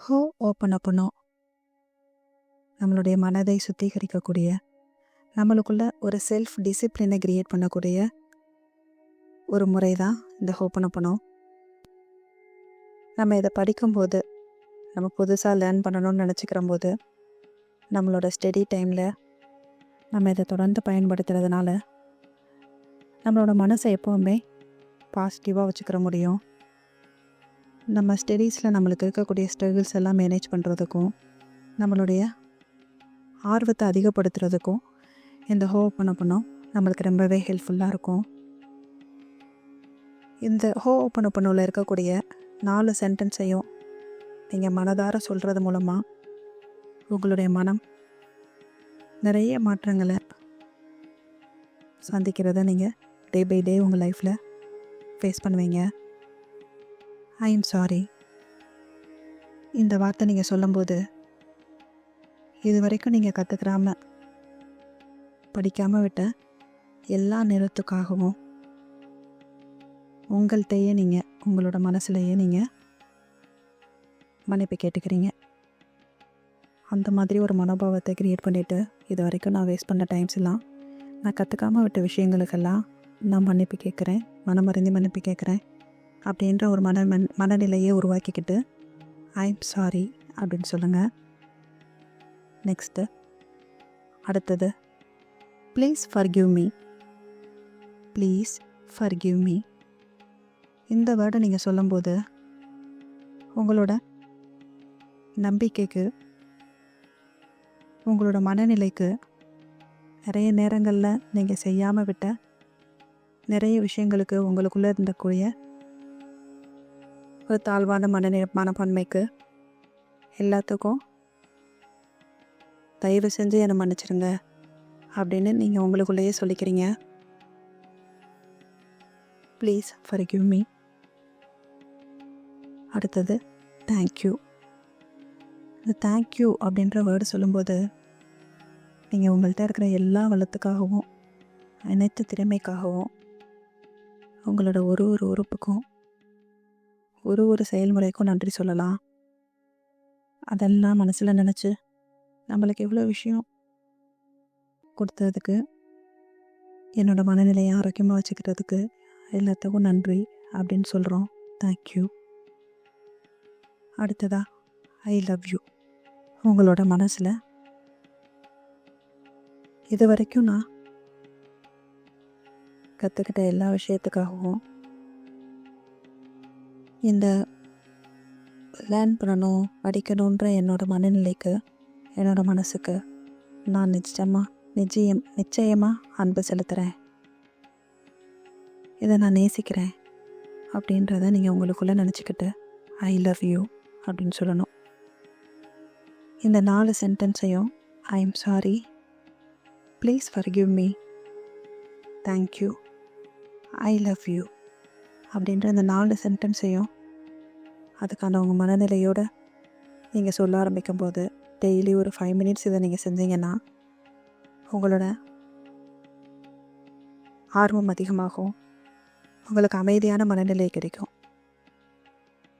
ஹோ ஓப்பன் அப்பனும் நம்மளுடைய மனதை சுத்திகரிக்கக்கூடிய நம்மளுக்குள்ள ஒரு செல்ஃப் டிசிப்ளினை கிரியேட் பண்ணக்கூடிய ஒரு முறை தான் இந்த ஹோப்பனப்பனம் நம்ம இதை படிக்கும்போது நம்ம புதுசாக லேர்ன் பண்ணணும்னு நினச்சிக்கிற போது நம்மளோட ஸ்டடி டைமில் நம்ம இதை தொடர்ந்து பயன்படுத்துறதுனால நம்மளோட மனசை எப்போவுமே பாசிட்டிவாக வச்சுக்கிற முடியும். நம்ம ஸ்டடீஸில் நம்மளுக்கு இருக்கக்கூடிய ஸ்ட்ரகிள்ஸ் எல்லாம் மேனேஜ் பண்ணுறதுக்கும் நம்மளுடைய ஆர்வத்தை அதிகப்படுத்துறதுக்கும் இந்த ஹோ ஓப்பன் பண்ணோம்? நம்மளுக்கு ரொம்பவே ஹெல்ப்ஃபுல்லாக இருக்கும். இந்த ஹோ ஓப்பன் பண்ணோவில் இருக்கக்கூடிய நாலு சென்டென்ஸையும் நீங்கள் மனதார சொல்கிறது மூலமாக உங்களுடைய மனம் நிறைய மாற்றங்களை சந்திக்கிறத நீங்கள் டே பை டே உங்கள் லைஃப்பில் ஃபேஸ் பண்ணுவீங்க. ஐ எம் சாரி இந்த வார்த்தை நீங்கள் சொல்லும்போது இது வரைக்கும் நீங்கள் கற்றுக்கிறாம படிக்காமல் விட்ட எல்லா நிறத்துக்காகவும் உங்கள்கிட்டயே நீங்கள் உங்களோட மனசுலையே நீங்கள் மன்னிப்பு கேட்டுக்கிறீங்க. அந்த மாதிரி ஒரு மனோபாவத்தை க்ரியேட் பண்ணிவிட்டு இது வரைக்கும் நான் வேஸ்ட் பண்ண டைம்ஸ் எல்லாம் நான் கற்றுக்காமல் விட்ட விஷயங்களுக்கெல்லாம் நான் மன்னிப்பு கேட்குறேன். மனமருந்தி மன்னிப்பு கேட்குறேன். அப்படின்ற ஒரு மன மன் மனநிலையை உருவாக்கிக்கிட்டு ஐ சாரி அப்படின்னு சொல்லுங்கள் நெக்ஸ்ட்டு. அடுத்தது. Please forgive me please forgive me இந்த வேர்டை நீங்கள் சொல்லும்போது உங்களோட நம்பிக்கைக்கு உங்களோட மனநிலைக்கு நிறைய நேரங்களில் நீங்கள் செய்யாமல் விட்ட நிறைய விஷயங்களுக்கு உங்களுக்குள்ளே இருந்தக்கூடிய ஒரு தாழ்வான மனநிலை மனப்பான்மைக்கு எல்லாத்துக்கும் தயவு செஞ்சு என்னை மன்னிச்சிருங்க அப்படின்னு நீங்கள் உங்களுக்குள்ளேயே சொல்லிக்கிறீங்க. ப்ளீஸ் ஃபார் கிவ் மீ அடுத்தது தேங்க்யூ இந்த தேங்க்யூ அப்படின்ற வேர்டு சொல்லும்போது நீங்கள் உங்கள்கிட்ட இருக்கிற எல்லா வளத்துக்காகவும் அனைத்து திறமைக்காகவும் உங்களோட ஒரு ஒரு உறுப்புக்கும் ஒரு ஒரு செயல்முறைக்கும் நன்றி சொல்லலாம். அதெல்லாம் மனசில் நினச்சி நம்மளுக்கு எவ்வளோ விஷயம் கொடுத்ததுக்கு என்னோடய மனநிலையை ஆரோக்கியமாக வச்சுக்கிறதுக்கு எல்லாத்துக்கும் நன்றி அப்படின்னு சொல்கிறோம் தேங்க்யூ அடுத்ததா ஐ லவ் யூ உங்களோட மனசில் இது வரைக்கும் நான் கற்றுக்கிட்ட எல்லா விஷயத்துக்காகவும் இந்த லேர்ன் பண்ணணும் படிக்கணுன்ற என்னோட மனநிலைக்கு என்னோட மனசுக்கு நான் நிச்சயமாக நிச்சயம் நிச்சயமாக அன்பு செலுத்துகிறேன் இதை நான் நேசிக்கிறேன் அப்படின்றத நீங்கள் உங்களுக்குள்ளே நினச்சிக்கிட்டு ஐ லவ் யூ அப்படின்னு சொல்லணும். இந்த நாலு சென்டென்ஸையும் I am sorry please forgive me thank you I love you அப்படின்ற அந்த நாலு சென்டென்ஸையும் அதுக்கான உங்கள் மனநிலையோடு நீங்கள் சொல்ல ஆரம்பிக்கும் போது டெய்லி ஒரு ஃபைவ் மினிட்ஸ் இதை நீங்கள் செஞ்சீங்கன்னா உங்களோட ஆர்வம் அதிகமாகும். உங்களுக்கு அமைதியான மனநிலை கிடைக்கும்.